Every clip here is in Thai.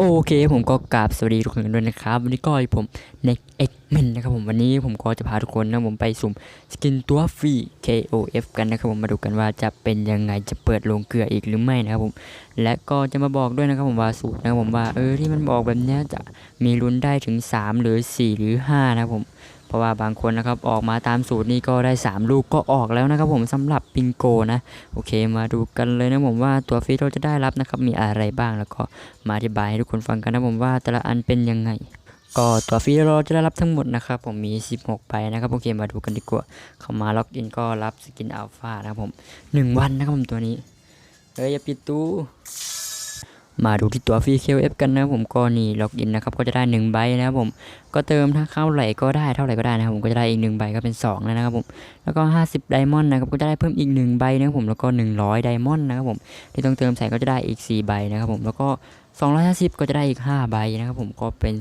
โอเคผมก็กราบสวัสดีทุกคนด้วยนะครับ วันนี้ก็อีผมในเอ็กเมนนะครับผมวันนี้ผมก็จะพาทุกคนนะผมไปสุ่มสกินตัวฟรี KOF กันนะครับผมมาดูกันว่าจะเป็นยังไงจะเปิดลงเกลืออีกหรือไม่นะครับผมและก็จะมาบอกด้วยนะครับผมว่าสูตรนะครับผมว่าเออที่มันบอกแบบนี้จะมีลุ้นได้ถึง 3 หรือ 4 หรือ 5 นะครับผม เพราะว่าบางคนนะครับออกมาตามสูตรนี้ก็ได้ 3 ลูกก็ออกแล้วนะครับผมสำหรับปิงโกนะโอเค มาดูกันเลยนะผมว่าตัวฟรีเราจะได้รับนะครับมีอะไรบ้างแล้วก็มาอธิบายให้ทุกคนฟังกันนะผมว่าแต่ละอันเป็นยังไงก็ตัวฟรีเราจะได้รับทั้งหมดนะครับผมมี 16 ใบนะครับโอเคมาดูกันดีกว่า เข้ามาล็อกอินก็รับสกินอัลฟานะครับผม 1 วันนะครับผมตัวนี้ เฮ้ยอย่าปิดตู้ มาดูที่ตัวฟรีเคเอฟกันนะผมก็นี่ล็อกอินนะครับก็จะได้1ใบนะครับผมก็เติมถ้าเข้าไหร่ก็ได้เท่าไหร่ก็ได้นะครับผมก็จะได้อีก1ใบก็เป็น2แล้วนะครับผมแล้วก็ 50ไดมอนด์นะครับก็จะได้เพิ่มอีก1ใบนะครับผมแล้วก็ 100ไดมอนด์นะครับผมที่ต้องเติมใส่ก็จะได้อีก 4 ใบนะครับผมแล้วก็ 250 ก็จะได้อีก 5 ใบนะครับผมก็เป็น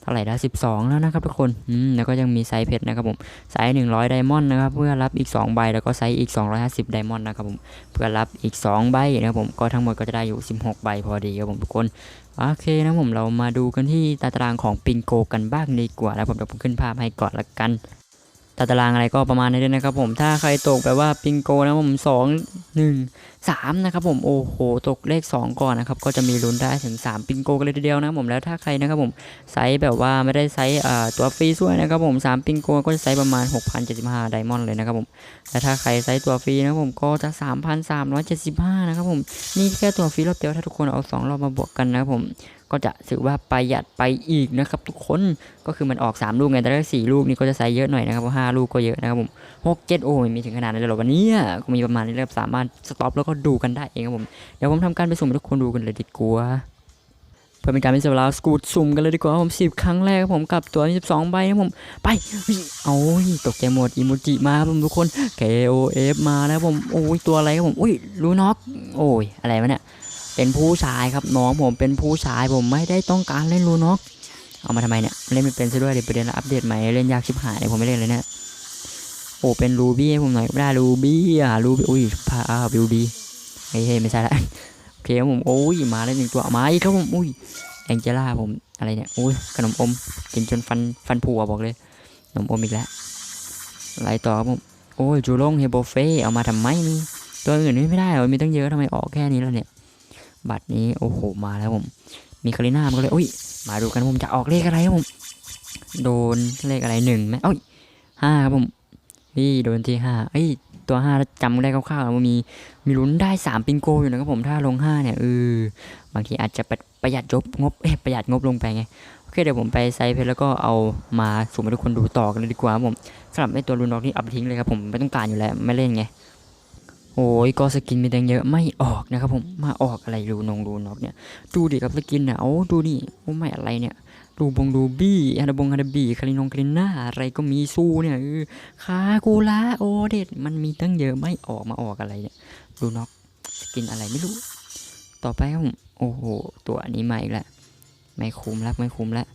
เท่าไหร่ละ12 แล้วนะครับทุกคนอืมแล้วก็ยังมีไซส์เพชรนะครับผมไซส์100 ไดมอนด์นะครับเพื่อรับอีก 2 ใบแล้วก็ไซส์อีก 250 ไดมอนด์นะครับผมเพื่อรับอีก 2 ใบนะครับผมก็ทั้งหมดก็จะได้อยู่ 16 ใบพอดีครับผมทุกคนโอเคนะผมเรามาดูกันที่ตารางของปิงโกกันบ้างดีกว่าแล้วผมเดี๋ยวผมขึ้นภาพให้ก่อนละกันตารางอะไรก็ประมาณนี้ด้วยนะครับผมถ้าใครตกแบบว่าปิงโกนะผมสอ งหนึ่งสามนะครับผมโอ้โหตกเลข 2 ก่อนนะครับก็จะมีลุ้นได้ถึง 3 ปิงโกกันเลยทีเดียวนะผมแล้วถ้าใครนะครับผมไซส์แบบว่าไม่ได้ไซส์ตัวฟรีช่วยนะครับผม3ปิงโกก็จะไซส์ประมาณ 6,075ไดมอนด์เลยนะครับผมและถ้าใครไซส์ตัวฟรีนะครับผมก็จะ 3,375นะครับผมนี่แค่ตัวฟรีรอบเดียวถ้าทุกคนเอา 2 รอบมาบวกกันนะครับผมก็จะถือว่าประหยัดไปอีกนะครับทุกคนก็คือมันออก 3 ลูกไงแต่ถ้าสี่ลูกนี่ก็จะใส่เยอะหน่อยนะครับเพราะห้าลูกก็เยอะนะครับผมหกเจ็ดโอ้ยมีถึงขนาดนั้นเลยหรอวันนี้ก็มีประมาณนี้แล้วสามารถสต็อปแล้วก็ดูกันได้เองครับผม เดี๋ยวผมทำการไปสุ่มให้ทุกคนดูกันเลยดีกว่าเพื่อเป็นการไม่เสียเวลาสกูดสุ่มกันเลยดีกว่าผมสิบครั้งแรกครับผมกับตัวสิบสองใบนะผมไปอุ๊ยเอาตกใจหมดอีโมจิมาครับผมทุกคน KOF มาแล้วผมโอ้ยตัวอะไรครับผมอุ้ยลูน็อกโอ้ยอะไรวะเนี่ยเป็นผู้ชายครับน้องผมเป็นผู้ชายผมไม่ได้ต้องการเล่นลูน็อกเอามาทำไมเนี่ยเล่นไม่เป็นซะด้วยเดี๋ยวประเด็นอัปเดตใหม่เล่นยากชิบหายเลยผมไม่เล่นเลยเนี่ยโอ้เป็นรูบี้ให้ผมหน่อยไม่ได้รูบี้อะรูบี้อุ้ยพาอ่าบิวดี เฮ้ยเฮ้ยไม่ใช่ละโอเคครับผมโอ้ยมาแล้วหนึ่งตัวมาอีกครับผมอุ้ยแองเจล่าผมอะไรเนี่ยอุ้ยขนมอมกินจนฟันฟันผุบอกเลยขนมอมอีกแล้วอะไรต่อครับผมโอ้ยจูลงเฮโบเฟ่เอามาทำไมนี่ตัวอื่นไม่ได้เหรอมีตั้งเยอะทำไมออกแค่นี้แล้วเนี่ย บัตรนี้โอ้โหมาแล้วผม มีคาริน่ามันก็เลยอุ้ยมาดูกันผมจะออกเลขอะไรครับผมโดนเลขอะไรหนึ่งไหมเอ้ยห้าครับผมนี่โดนที่ห้าเอ้ย ตัวห้าจำได้คร่าวๆว่ามีมีลุ้นได้สามปิงโกอยู่นะครับผมถ้าลงห้าเนี่ยเออบางทีอาจจะประประหยัดยบงบประหยัดงบลงไปไงโอเคเดี๋ยวผมไปไซส์เพชรแล้วก็เอามาสุ่มให้ทุกคนดูต่อกันเลยดีกว่าผมสำหรับไอ้ตัวลูนด็อกนี่เอาไปทิ้งเลยครับผมไม่ต้องการอยู่แล้วไม่เล่นไงโอ้ยก็สกินมีแดงเยอะไม่ออกนะครับผมมาออกอะไรรูนงรูนอกเนี่ยดูดิครับสกินเนี่ยโอ้ดูดิโอ้ไม่อะไรเนี่ย ดูบงดูบี้ฮันบงฮันบีคารินงคาริน่าอะไรก็มีสู้เนี่ยเออคากูละโอเด็ดมันมีตั้งเยอะไม่ออกมาออกอะไรเนี่ยดูน็อกสกินอะไรไม่รู้ ต่อไปครับผมโอ้โห ตัวนี้ใหม่อีกแล้วไม่คุ้มแล้วไม่คุ้มแล้ว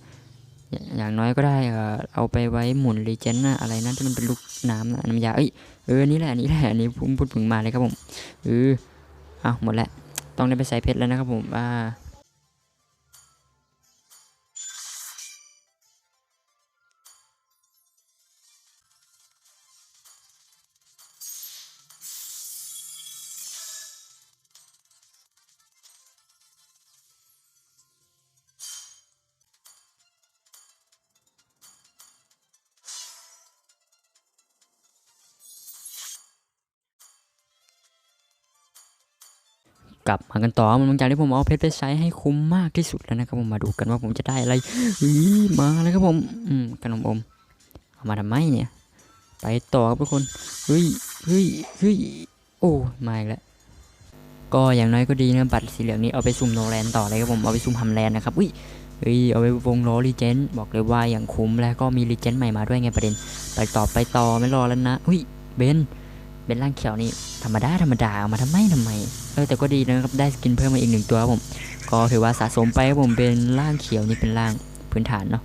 อย่างน้อยก็ได้เออเอาไปไว้หมุนรีเจนนะอะไรนั่นที่มันเป็นลูกน้ำนะน้ำยาเอ้ยเออนี่แหละนี่แหละนนี้พุ่พูดถึงมาเลยครับผมเออเอาหมดแล้วต้องได้ไปใส่เพชรแล้วนะครับผมอ่า กลับมากันต่อมันหลังจากที่ผมเอาเพชรไปใช้ให้คุ้มมากที่สุดแล้วนะครับผมมาดูกันว่าผมจะได้อะไรอีมาแล้วครับผมอืมขนมอมเอามาทำไมเนี่ย ไปต่อครับทุกคนเฮ้ยเฮ้ยเฮ้ยโอ้มาอีกแล้วก็อย่างน้อยก็ดีนะบัตรสีเหลืองนี้เอาไปซุ่มโนแลนต่อเลยครับผมเอาไปซุ่มฮัมแลนนะครับอุ้ยเฮ้ยเอาไปวงล้อรีเจนบอกเลยว่าอย่างคุ้มแล้วก็มีรีเจนใหม่มาด้วยไงประเด็น ไปต่อไปต่อไม่รอแล้วนะอุ้ยเบนเบนร่างเขียวนี่ธรรมดาธรรมดาเอามาทำไมทำไม ออแต่ก็ดีนะครับได้สกินเพิ่มมาอีกหนึ่งตัวครับผมก็ถือว่าสะสมไปครับผมเป็นร่างเขียวนี่เป็นร่างพื้นฐานเนาะ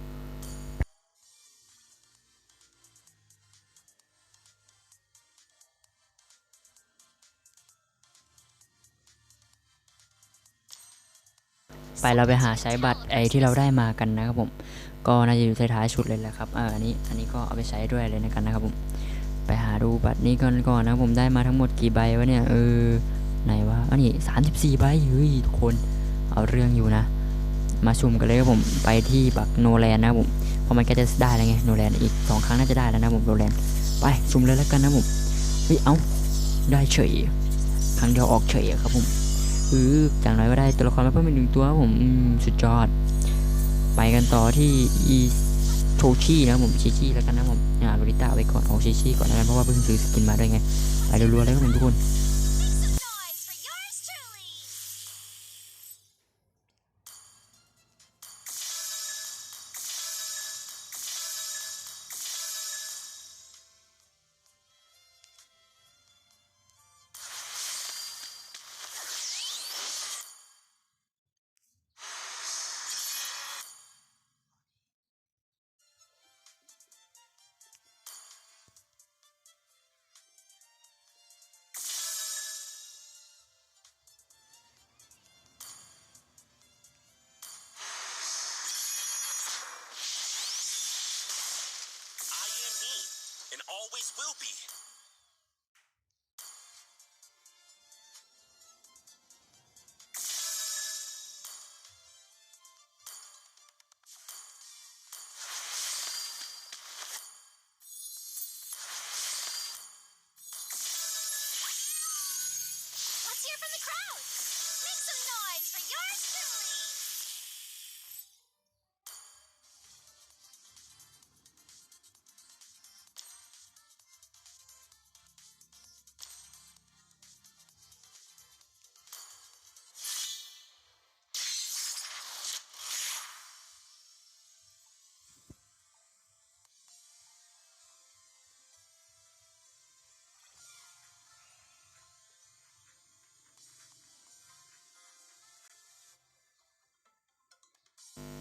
ไปเราไปหาใช้บัตรไอที่เราได้มากันนะครับผม ก็น่าจะอยู่ท้ายๆชุดเลยแหละครับเอออันนี้อันนี้ก็เอาไปใช้ด้วยเลยนะกันนะครับผมไปหาดูบัตรนี้ก่อนก่อนนะผมได้มาทั้งหมดกี่ใบวะเนี่ยเออ ไหนวะอันนี้สามสิบสี่ใบเฮ้ยทุกคนเอาเรื่องอยู่นะ มาชุมกันเลยครับผมไปที่บักโนแลนนะผมเพราะมันก็จะได้แล้วไงโนแลนอีกสองครั้งน่าจะได้แล้วนะผมโนแลนไปชุมเลยแล้วกันนะผมเฮ้ยเอ้าได้เฉยครั้งเดียวออกเฉยครับผมเอออย่างน้อยก็ได้ตัวละครมาเพิ่มอีกหนึ่งตัวผมสุดยอด ไปกันต่อที่อีโชชินะผมชิชิแล้วกันนะผมอ่าโรดิต้าไว้ก่อนเอาชิชิก่อนแล้วกันเพราะว่าเพิ่งซื้อสกินมาด้วยไงไปรัวๆเลยครับผมทุกคน always will be. Let's hear from the crowd. Make some noise for yours truly.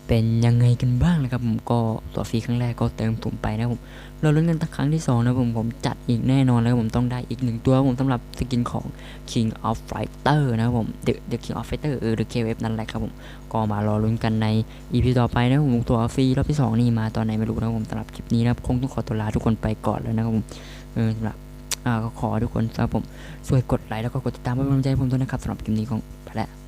เป็นยังไงกันบ้างนะครับผมก็ตัวฟรีครั้งแรกก็เติมถุงไปนะผมเราลุ้นกันตั้งครั้งที่สองนะผมผมจัดอีกแน่นอนแล้วผมต้องได้อีกหนึ่งตัวผมสำหรับสกินของ King of Fighter นะครับผม The The King of Fighter เออ The KF นั่นแหละครับผมก็มารอลุ้นกันใน EP ต่อไปนะผมตัวฟรีรอบที่สองนี่มาตอนไหนไม่รู้นะผมสำหรับคลิปนี้นะคงต้องขอตัวลาทุกคนไปก่อนแล้วนะครับผมเออสำหรับอ่าก็ขอทุกคนครับผมช่วยกดไลค์แล้วก็กดติดตามเป็นกำลังใจให้ผมด้วยนะครับสำหรับคลิปนี้ของไปแล้ว